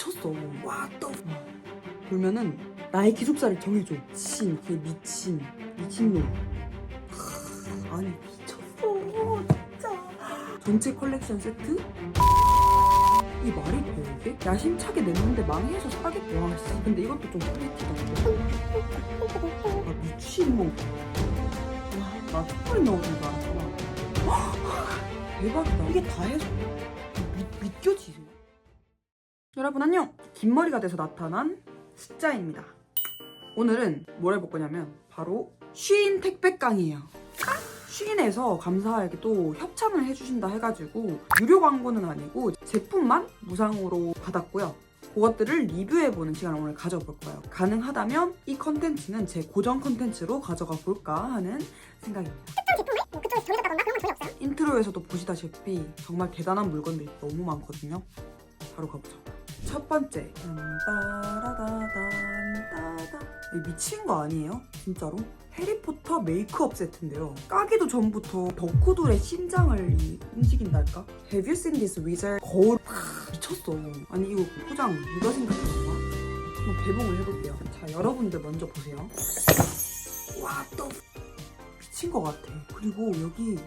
미쳤어. 와, 또. 돌면은 나의 기숙사를 정해줘. 미친, 걔 미친, 미친놈. 하, 아니, 미쳤어. 진짜. 전체 컬렉션 세트? 이 말이 돼, 이게? 야심차게 냈는데 망해서 사겠다. 와, 씨. 근데 이것도 좀 퀄리티다. 아, 미친놈. 와, 나 촛불이 나오는 줄 알았잖아. 대박이다. 이게 다 해서? 여러분 안녕! 긴 머리가 돼서 나타난 숫자입니다. 오늘은 뭘 해볼 거냐면 바로 쉬인 택배깡이에요. 쉬인에서 감사하게 또 협찬을 해주신다 해가지고 유료 광고는 아니고 제품만 무상으로 받았고요. 그것들을 리뷰해보는 시간을 오늘 가져볼 거예요. 가능하다면 이 컨텐츠는 제 고정 컨텐츠로 가져가 볼까 하는 생각입니다. 뭐 그쪽에서 돌려줬다던가 그런 건 전혀 없어요. 인트로에서도 보시다시피 정말 대단한 물건들이 너무 많거든요. 바로 가보죠. 첫 번째. 미친 거 아니에요? 진짜로? 해리포터 메이크업 세트인데요. 까기도 전부터 덕후들의 심장을 이- 움직인달까? Have you seen this wizard? 거울 팍 미쳤어. 아니 이거 포장 누가 거야? 한번 개봉을 해볼게요. 자 여러분들 먼저 보세요. 와또 미친 것 같아. 그리고 여기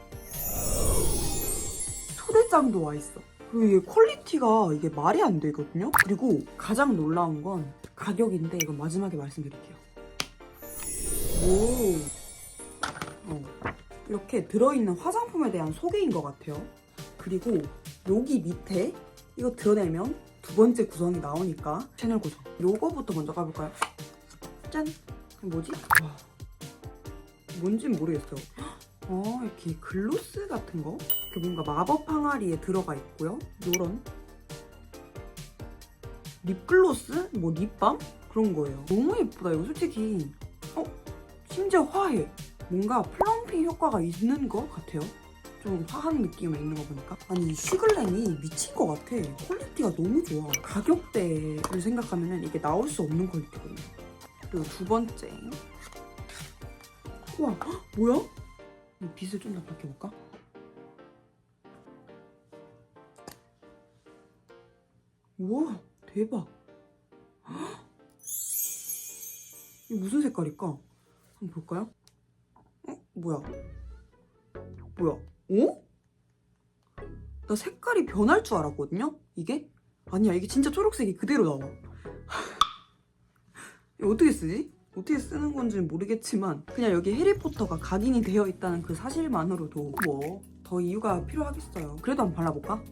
초대장도 와 있어. 이게 퀄리티가 이게 말이 안 되거든요. 그리고 가장 놀라운 건 가격인데 이거 마지막에 말씀드릴게요. 오, 어, 이렇게 들어있는 화장품에 대한 소개인 것 같아요. 그리고 여기 밑에 이거 드러내면 두 번째 구성이 나오니까 채널 고정. 요거부터 먼저 가볼까요? 짠. 뭐지? 와, 뭔진 모르겠어요. 어, 이렇게 글로스 같은 거? 이렇게 뭔가 마법 항아리에 들어가 있고요. 요런 립글로스? 뭐 립밤? 그런 거예요. 너무 예쁘다. 이거 솔직히 어? 심지어 화해. 뭔가 플럼핑 효과가 있는 것 같아요. 좀 화한 느낌이 있는 거 보니까 아니 이 슈글램이 미친 것 같아 퀄리티가 너무 좋아 가격대를 생각하면 이게 나올 수 없는 퀄리티거든요 그리고 두 번째 헉, 뭐야? 이 빛을 좀 더 바꿔볼까? 우와 대박 헉! 이게 무슨 색깔일까? 한번 볼까요? 어? 뭐야? 뭐야? 어? 나 색깔이 변할 줄 알았거든요? 이게? 아니야 이게 진짜 초록색이 그대로 나와 이거 어떻게 쓰지? 어떻게 쓰는 건지는 모르겠지만 그냥 여기 해리포터가 각인이 되어 있다는 그 사실만으로도 뭐 더 이유가 필요하겠어요 그래도 한번 발라볼까?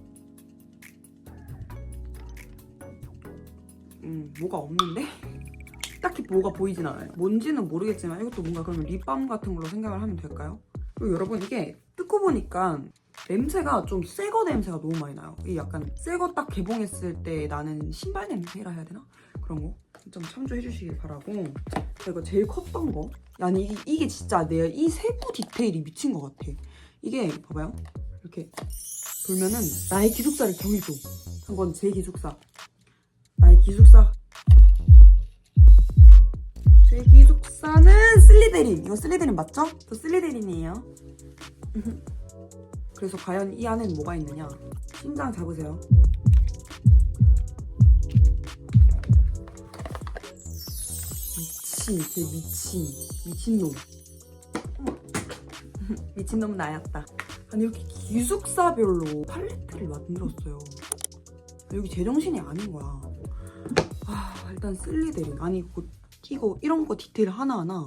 음 뭐가 없는데? 딱히 뭐가 보이진 않아요 뭔지는 모르겠지만 이것도 뭔가 그러면 립밤 같은 걸로 생각을 하면 될까요? 그리고 여러분 이게 뜯고 보니까 냄새가 좀 새거 냄새가 너무 많이 나요 이 약간 새거 딱 개봉했을 때 나는 신발 냄새라 해야 되나? 그런 거 좀 참조해 주시길 바라고 그리고 제일 컸던 거? 아니 이게, 이게 진짜 내가 이 세부 디테일이 미친 것 같아. 이게 봐봐요. 이렇게 돌면은 나의 기숙사를 정해줘 한 건 제 기숙사. 나의 기숙사. 제 기숙사는 슬리데린. 이거 슬리데린 맞죠? 저 슬리데린이에요. 그래서 과연 이 안에는 뭐가 있느냐? 심장 잡으세요 미친 개 미친 미친놈. 미친놈은 나였다. 아니 이렇게 기숙사별로 팔레트를 만들었어요. 여기 제정신이 아닌 거야. 아 일단 슬리데린 아니 그 이거 이런 거 디테일 하나하나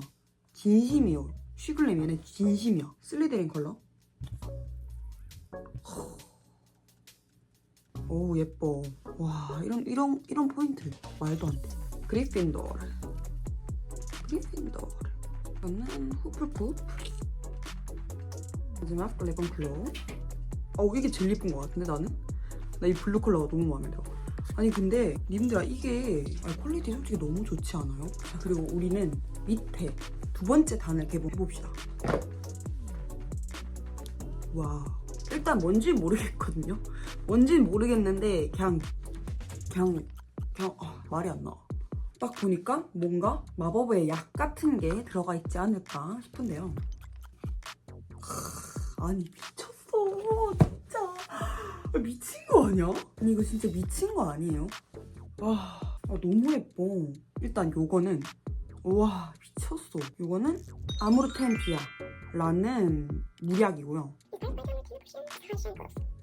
진심이에요 쉬글렘 얘네 진심이야. 슬리데린 컬러 오 예뻐. 와 이런 이런 이런 포인트 말도 안돼. 그리핀도 르 그리핀도르 이거는 후플풋 마지막 레번클로 어 이게 제일 예쁜 것 같은데 나는? 나 이 블루 컬러가 너무 마음에 들어. 아니 근데 님들아 이게 아, 퀄리티 솔직히 너무 좋지 않아요? 자 그리고 우리는 밑에 두 번째 단을 개봉해봅시다. 와 일단 뭔지 모르겠거든요? 뭔지는 모르겠는데 그냥 그냥 그냥 아, 말이 안 나와 딱 보니까 뭔가 마법의 약 같은 게 들어가 있지 않을까 싶은데요. 하, 아니 미쳤어. 진짜. 아, 미친 거 아니야? 아니 이거 진짜 미친 거 아니에요? 와 아, 너무 예뻐. 일단 요거는 와 미쳤어. 요거는 아무르텐피아 라는 물약이고요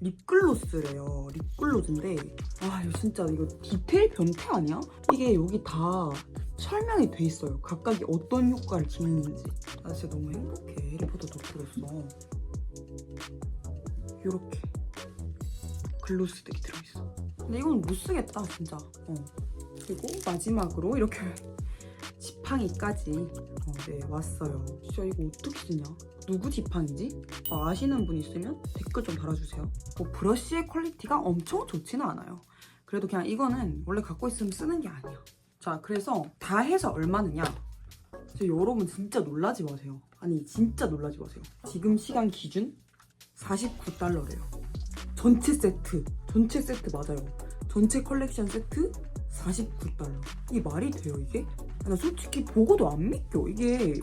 립글로스래요. 립글로즈인데 아 이거 진짜 이거 디테일 변태 아니야? 이게 여기 다 설명이 돼 있어요. 각각이 어떤 효과를 기르는지. 나 진짜 너무 행복해. 해리포터 덕후로서. 요렇게 글로스들이 들어있어. 근데 이건 못 쓰겠다 진짜. 어. 그리고 마지막으로 이렇게 지팡이까지 어, 네 왔어요. 진짜 이거 어떻게 쓰냐? 누구 지팡이지? 어, 아시는 분 있으면 댓글 좀 달아주세요. 뭐 브러쉬의 퀄리티가 엄청 좋지는 않아요. 그래도 그냥 이거는 원래 갖고 있으면 쓰는 게 아니야. 자, 그래서 다 해서 얼마느냐? 저 여러분 진짜 놀라지 마세요. 아니 진짜 놀라지 마세요. 지금 시간 기준 49달러래요. 전체 세트, 전체 세트 맞아요. 전체 컬렉션 세트 49달러. 이게 말이 돼요 이게? 나 솔직히 보고도 안 믿겨. 이게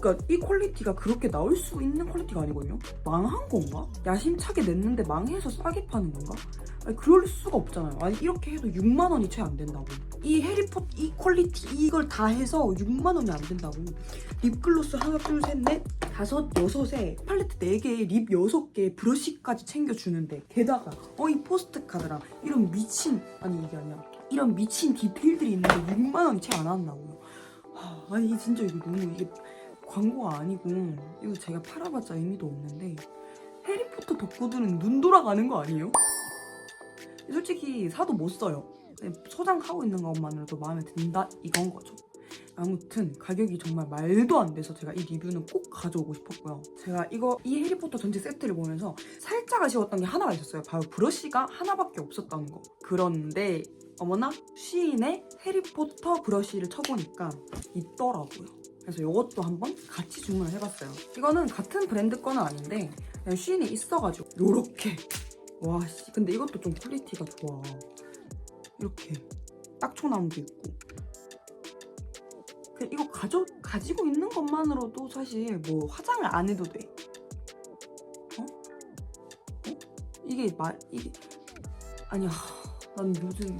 그러니까 이 퀄리티가 그렇게 나올 수 있는 퀄리티가 아니거든요. 망한 건가? 야심차게 냈는데 망해서 싸게 파는 건가? 아니 그럴 수가 없잖아요. 아니 이렇게 해도 6만 원이 채 안 된다고. 이 해리포터 이 퀄리티 이걸 다 해서 6만 원이 안 된다고. 립글로스 하나 둘 셋 넷 다섯 여섯에 팔레트 4개에 립 6개 브러쉬까지 챙겨주는데 게다가 어 이 포스트 카드랑 이런 미친 아니 이게 아니야 이런 미친 디테일들이 있는데 6만 원이 채 안 한다고요. 하, 아니 진짜 이거 너무 이게 광고가 아니고 이거 제가 팔아봤자 의미도 없는데 해리포터 덕후들은 눈 돌아가는 거 아니에요? 솔직히 사도 못 써요. 그냥 소장하고 있는 것만으로도 마음에 든다 이건 거죠. 아무튼 가격이 정말 말도 안 돼서 제가 이 리뷰는 꼭 가져오고 싶었고요. 제가 이거 이 해리포터 전체 세트를 보면서 살짝 아쉬웠던 게 하나가 있었어요. 바로 브러쉬가 하나밖에 없었던 거. 그런데 어머나 시인의 해리포터 브러쉬를 쳐보니까 있더라고요. 그래서 이것도 한번 같이 주문을 해봤어요. 이거는 같은 브랜드 거는 아닌데 그냥 시인이 있어가지고 요렇게 와 씨, 근데 이것도 좀 퀄리티가 좋아. 이렇게 딱초나무도 있고. 그 이거 가져 가지고 있는 것만으로도 사실 뭐 화장을 안 해도 돼. 어? 어? 이게 말 이게 아니야. 난 요즘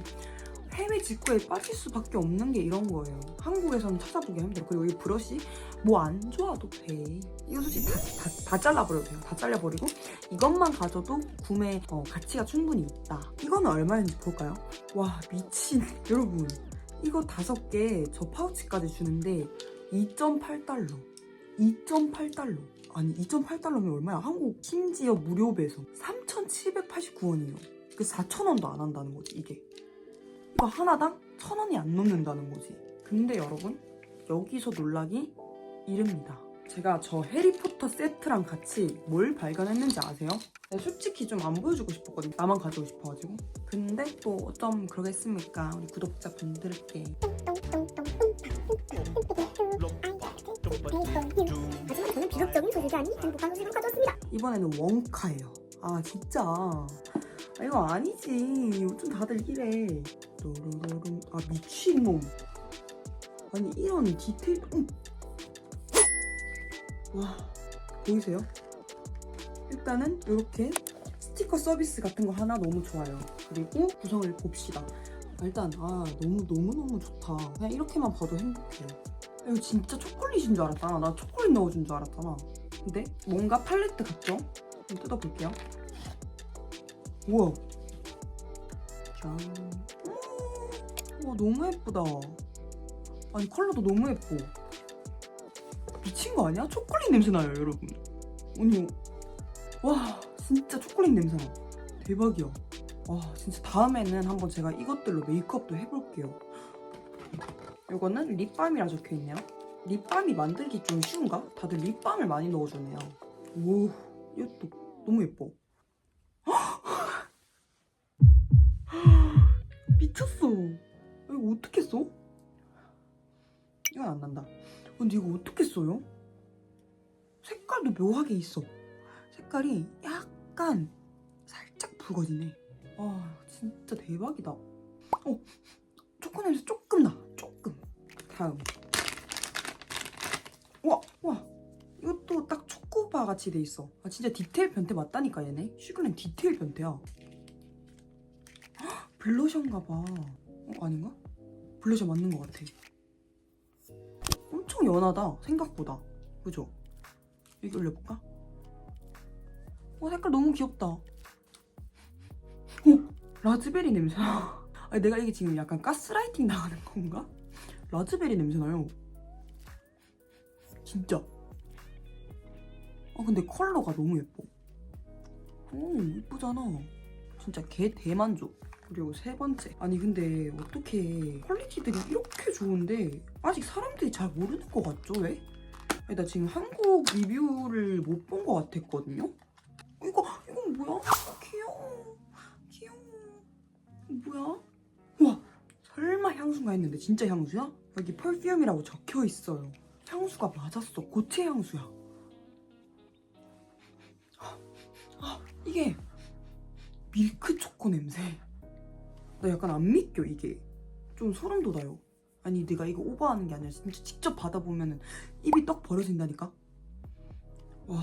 해외 직구에 빠질 수밖에 없는 게 이런 거예요. 한국에서는 찾아보기. 그리고 이 브러쉬 뭐 안 좋아도 돼. 이거 솔직히 다, 다, 다 잘라버려도 돼요. 다 잘라버리고 이것만 가져도 구매 어, 가치가 충분히 있다. 이거는 얼마인지 볼까요? 와 미친 여러분 이거 다섯 개 저 파우치까지 주는데 2.8달러 2.8달러 아니 2.8달러면 얼마야? 한국 심지어 무료 배송 3,789원이에요 그 4,000원도 안 한다는 거지 이게 이거 하나당 1,000원이 안 넘는다는 거지 근데 여러분 여기서 놀라기 이릅니다 제가 저 해리포터 세트랑 같이 뭘 발견했는지 아세요? 내가 솔직히 좀 안 보여주고 싶었거든요. 나만 가지고 싶어가지고. 근데 또 어쩜 그러겠습니까? 우리 구독자 분들께. 하지만 저는 비극적인 소식이 아닌 행복한 소식을 가져왔습니다. 이번에는 원카예요. 아 진짜. 아, 이거 아니지. 요즘 다들 이래. 또르르르. 아 미친놈. 아니 이런 디테일. 음. 와 보이세요? 일단은 이렇게 스티커 서비스 같은 거 하나 너무 좋아요. 그리고 구성을 봅시다. 아, 일단 아 너무 너무 너무 좋다. 그냥 이렇게만 봐도 행복해. 아, 이거 진짜 초콜릿인 줄 알았잖아. 나 초콜릿 넣어준 줄 알았잖아. 근데 뭔가 팔레트 같죠? 좀 뜯어볼게요. 우와. 짠. 와 너무 예쁘다. 아니 컬러도 너무 예뻐. 미친 거 아니야? 초콜릿 냄새 나요, 여러분. 아니, 와 진짜 초콜릿 냄새 나. 대박이야. 와 진짜 다음에는 한번 제가 이것들로 메이크업도 해볼게요. 이거는 립밤이라 적혀 있네요. 립밤이 만들기 좀 쉬운가? 다들 립밤을 많이 넣어주네요. 오, 이것도 너무 예뻐. 미쳤어. 이거 어떻게 써? 이건 안 난다. 근데 이거 어떻게 써요? 색깔도 묘하게 있어. 색깔이 약간 살짝 붉어지네. 아, 진짜 대박이다. 어, 초코 냄새 조금 나. 조금. 다음. 와, 와. 이것도 딱 초코바 같이 돼 있어. 아, 진짜 디테일 변태 맞다니까, 얘네. 슈글렌 디테일 변태야. 헉, 블러셔인가 봐. 어, 아닌가? 블러셔 맞는 것 같아. 엄청 연하다 생각보다. 그죠? 여기 올려볼까? 어 색깔 너무 귀엽다. 어 라즈베리 냄새. 아니 내가 이게 지금 약간 가스라이팅 나가는 건가? 라즈베리 냄새 나요. 진짜. 아 근데 컬러가 너무 예뻐. 오 예쁘잖아. 진짜 개 대만족. 그리고 세 번째. 아니 근데 어떻게 퀄리티들이 이렇게 좋은데 아직 사람들이 잘 모르는 것 같죠 왜? 아니, 나 지금 한국 리뷰를 못 본 것 같았거든요. 이거 이건 뭐야? 귀여워. 귀여워. 뭐야? 와 설마 향수가 했는데 진짜 향수야? 여기 펄퓸이라고 적혀 있어요. 향수가 맞았어. 고체 향수야. 아 이게 밀크 초코 냄새. 나 약간 안 믿겨 이게. 좀 소름 돋아요. 아니 내가 이거 오버하는 게 아니라 진짜 직접 받아보면은 입이 떡 벌어진다니까. 와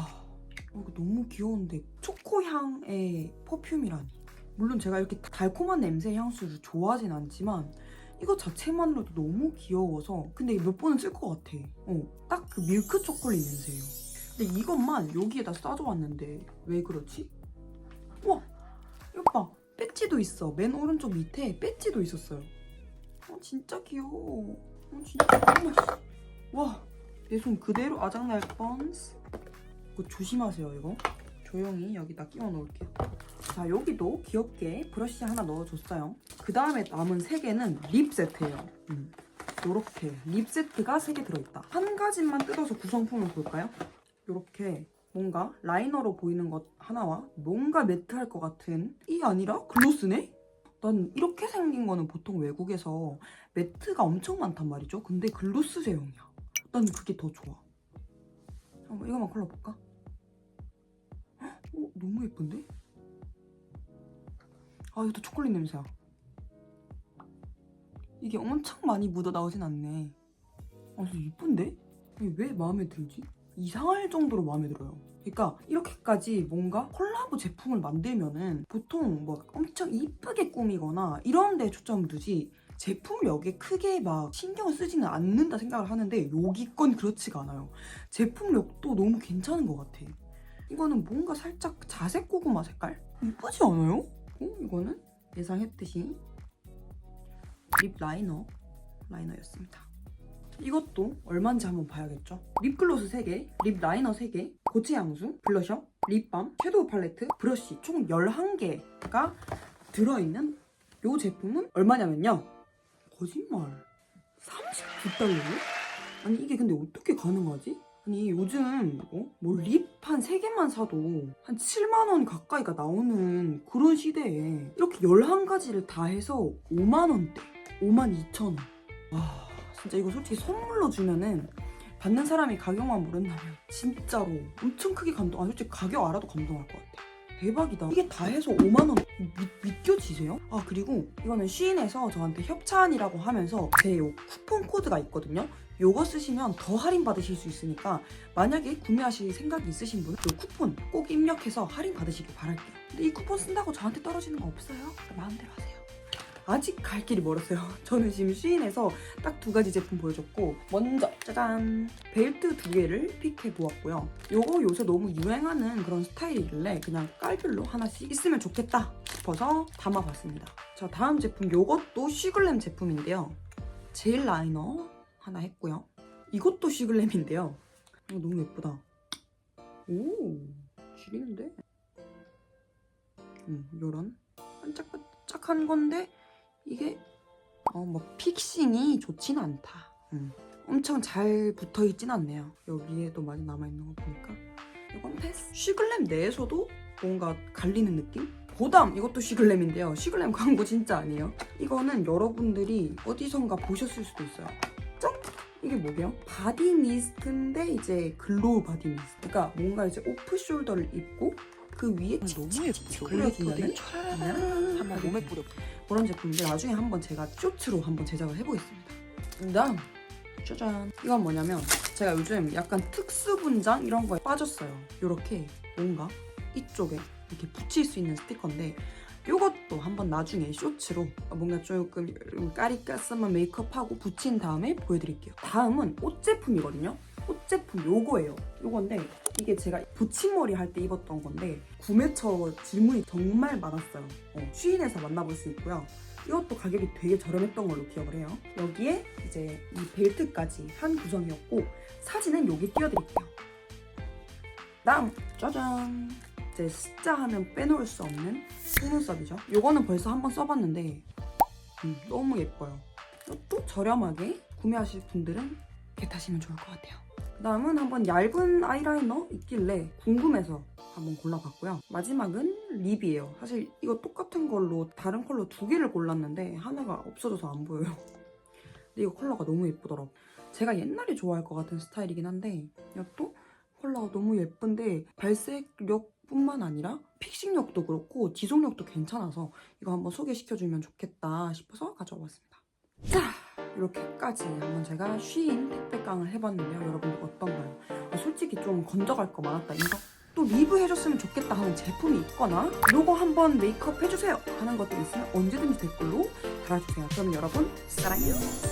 어, 이거 너무 귀여운데 초코 향의 퍼퓸이라니. 물론 제가 이렇게 달콤한 냄새 향수를 좋아하진 않지만 이거 자체만으로도 너무 귀여워서 근데 몇 번은 쓸 것 같아. 어, 딱 그 밀크 초콜릿 냄새예요. 근데 이것만 여기에다 싸줘왔는데 왜 그렇지? 배지도 있어. 맨 오른쪽 밑에 배지도 있었어요. 어, 진짜 귀여워. 어, 진짜 어머, 씨. 와, 내 손 그대로 아작날 뻔스. 이거 조심하세요, 이거. 조용히 여기다 끼워 놓을게요. 자, 여기도 귀엽게 브러쉬 하나 넣어줬어요. 그 다음에 남은 세 개는 립 세트예요. 음. 요렇게 립 세트가 세 개 들어있다. 한 가지만 뜯어서 구성품을 볼까요? 요렇게 뭔가 라이너로 보이는 것 하나와 뭔가 매트할 것 같은 이 아니라 글로스네? 난 이렇게 생긴 거는 보통 외국에서 매트가 엄청 많단 말이죠. 근데 글로스 제형이야. 난 그게 더 좋아. 한번 이거만 골라볼까? 헉, 어, 너무 예쁜데? 아 이것도 초콜릿 냄새야. 이게 엄청 많이 묻어 나오진 않네. 아, 진짜? 이게 왜 마음에 들지? 이상할 정도로 마음에 들어요. 그러니까 이렇게까지 뭔가 콜라보 제품을 만들면은 보통 뭐 엄청 이쁘게 꾸미거나 이런 데 초점을 두지 제품력에 크게 막 신경을 쓰지는 않는다 생각을 하는데 여기 건 그렇지가 않아요. 제품력도 너무 괜찮은 것 같아. 이거는 뭔가 살짝 자색 고구마 색깔? 이쁘지 않아요? 어, 이거는 예상했듯이 립 라이너 라이너였습니다. 이것도 얼마인지 한번 봐야겠죠. 립글로스 3개, 립 라이너 3개, 고체 향수, 블러셔, 립밤, 섀도우 팔레트, 브러쉬 총 11개가 들어있는 이 제품은 얼마냐면요. 거짓말. 39달러요? 아니 이게 근데 어떻게 가능하지? 아니 요즘 어? 뭐립 한 3개만 사도 한 7만 원 가까이가 나오는 그런 시대에 이렇게 11가지를 다 해서 5만 원대, 5만 2천 원. 와 진짜 이거 솔직히 선물로 주면은 받는 사람이 가격만 모른다면 진짜로 엄청 크게 감동. 아 솔직히 가격 알아도 감동할 것 같아. 대박이다. 이게 다 해서 5만 원 믿, 믿겨지세요? 아 그리고 이거는 쉬인에서 저한테 협찬이라고 하면서 제 요 쿠폰 코드가 있거든요. 요거 쓰시면 더 할인 받으실 수 있으니까 만약에 구매하실 생각이 있으신 분은 요 쿠폰 꼭 입력해서 할인 받으시길 바랄게요. 근데 이 쿠폰 쓴다고 저한테 떨어지는 거 없어요. 마음대로 하세요. 아직 갈 길이 멀었어요. 저는 지금 쉬인에서 딱 두 가지 제품 보여줬고 먼저 짜잔 벨트 두 개를 픽해 보았고요. 요거 요새 너무 유행하는 그런 스타일이길래 그냥 깔별로 하나씩 있으면 좋겠다 싶어서 담아봤습니다. 자 다음 제품 요것도 쉬글램 제품인데요. 제일 라이너 하나 했고요. 이것도 쉬글램인데요. 이거 너무 예쁘다. 오 지리는데? 음, 요런 반짝반짝한 건데 이게 어, 뭐 픽싱이 좋진 않다. 음. 엄청 잘 붙어 있진 않네요. 여기에도 많이 남아 있는 거 보니까 이건 패스. 쉬글램 내에서도 뭔가 갈리는 느낌? 보담 이것도 쉬글램인데요. 쉬글램 광고 진짜 아니에요. 이거는 여러분들이 어디선가 보셨을 수도 있어요. 짠! 이게 뭐게요? 바디 미스트인데 이제 글로우 바디 미스트. 그러니까 뭔가 이제 오프 숄더를 입고 그 위에 너무 예쁘죠? 촤라라라 한번 몸에 뿌려. 그런 제품인데 나중에 한번 제가 쇼츠로 한번 제작을 해보겠습니다. 다음 짜잔 이건 뭐냐면 제가 요즘 약간 특수 분장 이런 거에 빠졌어요. 이렇게 뭔가 이쪽에 이렇게 붙일 수 있는 스티커인데 이것도 한번 나중에 쇼츠로 뭔가 조금 까리까스만 메이크업하고 붙인 다음에 보여드릴게요. 다음은 옷 제품이거든요. 옷 제품 요거예요. 요건데 이게 제가 붙임머리 할 때 입었던 건데 구매처 질문이 정말 많았어요. 어, 쉬인에서 만나볼 수 있고요. 이것도 가격이 되게 저렴했던 걸로 기억을 해요. 여기에 이제 이 벨트까지 한 구성이었고 사진은 여기 띄워드릴게요. 다음 짜잔 이제 숫자 하면 빼놓을 수 없는 속눈썹이죠. 요거는 벌써 한번 써봤는데 음, 너무 예뻐요. 이것도 저렴하게 구매하실 분들은 이렇게 타시면 좋을 것 같아요. 그 다음은 한번 얇은 아이라이너 있길래 궁금해서 한번 골라봤고요. 마지막은 립이에요. 사실 이거 똑같은 걸로 다른 컬러 두 개를 골랐는데 하나가 없어져서 안 보여요. 근데 이거 컬러가 너무 예쁘더라고요. 제가 옛날에 좋아할 것 같은 스타일이긴 한데 이것도 컬러가 너무 예쁜데 발색력 뿐만 아니라 픽싱력도 그렇고 지속력도 괜찮아서 이거 한번 소개시켜주면 좋겠다 싶어서 가져와봤습니다. 자 이렇게까지 한번 제가 쉬인 택배깡을 해봤는데요. 여러분들 어떤가요? 아, 솔직히 좀 건져갈 거 많았다. 이거 또 리뷰해줬으면 좋겠다 하는 제품이 있거나 요거 한번 메이크업 해주세요 하는 것들이 있으면 언제든지 댓글로 달아주세요. 그럼 여러분 사랑해요.